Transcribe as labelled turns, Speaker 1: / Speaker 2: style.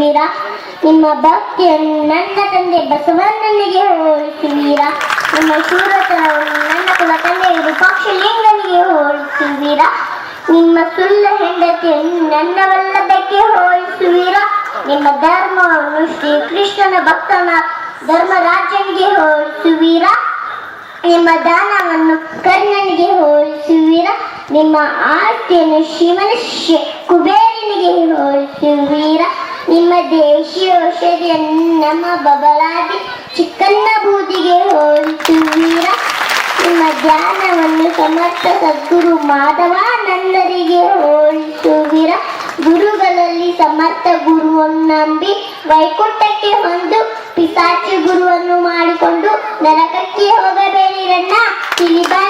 Speaker 1: ಹೋಲಿಸುವಿರಾ ನಿಮ್ಮ ಭಕ್ತಿಯನ್ನು ನನ್ನ ತಂದೆ ಬಸವಣ್ಣನಿಗೆ ಹೋಲಿಸುವಿರಾ ನಿಮ್ಮ ಶೂರತನವನ್ನು ನನ್ನ ಕುಲ ತಂದೆ ರೂಪಾಕ್ಷಲಿಂಗನಿಗೆ ಹೋಲಿಸುವಿರಾ ನಿಮ್ಮ ಸುಳ್ಳ ಹೆಂಡತಿಯನ್ನು ನನ್ನ ವಲ್ಲಭಕ್ಕೆ ಹೋಲಿಸುವಿರಾ? ನಿಮ್ಮ ಧರ್ಮವನ್ನು ಶ್ರೀಕೃಷ್ಣನ ಭಕ್ತನ ಧರ್ಮರಾಜನಿಗೆ ಹೋಲಿಸುವೀರಾ? ನಿಮ್ಮ ದಾನವನ್ನು ಕರ್ಣನಿಗೆ ಹೋಲಿಸುವೀರಾ? ನಿಮ್ಮ ಆಸ್ತಿಯನ್ನು ಶಿವನ ಶಿ ಕುಬೇರನಿಗೆ ಹೋಲಿಸುವಿರ? ನಿಮ್ಮ ದೇಶಿ ಔಷಧಿಯನ್ನು ನಮ್ಮ ಬಬಲಾದಿ ಚಿಕ್ಕನ್ನ ಬೂದಿಗೆ ಹೋಲಿಸುವೀರ? ನಿಮ್ಮ ಧ್ಯಾನವನ್ನು ಸಮರ್ಥ ಸದ್ಗುರು ಮಾಧವಾನಂದರಿಗೆ ಹೋಲಿಸುವೀರ? ಗುರುಗಳಲ್ಲಿ ಸಮರ್ಥ ಗುರುವನ್ನು ನಂಬಿ ವೈಕುಂಠಕ್ಕೆ ಹೊಂದು ಪಿಸಾಚಿ ಗುರುವನ್ನು ಮಾಡಿಕೊಂಡು ನರಕಕ್ಕೆ ಹೋಗಬೇಡಿರಣ್ಣ. ನೂರು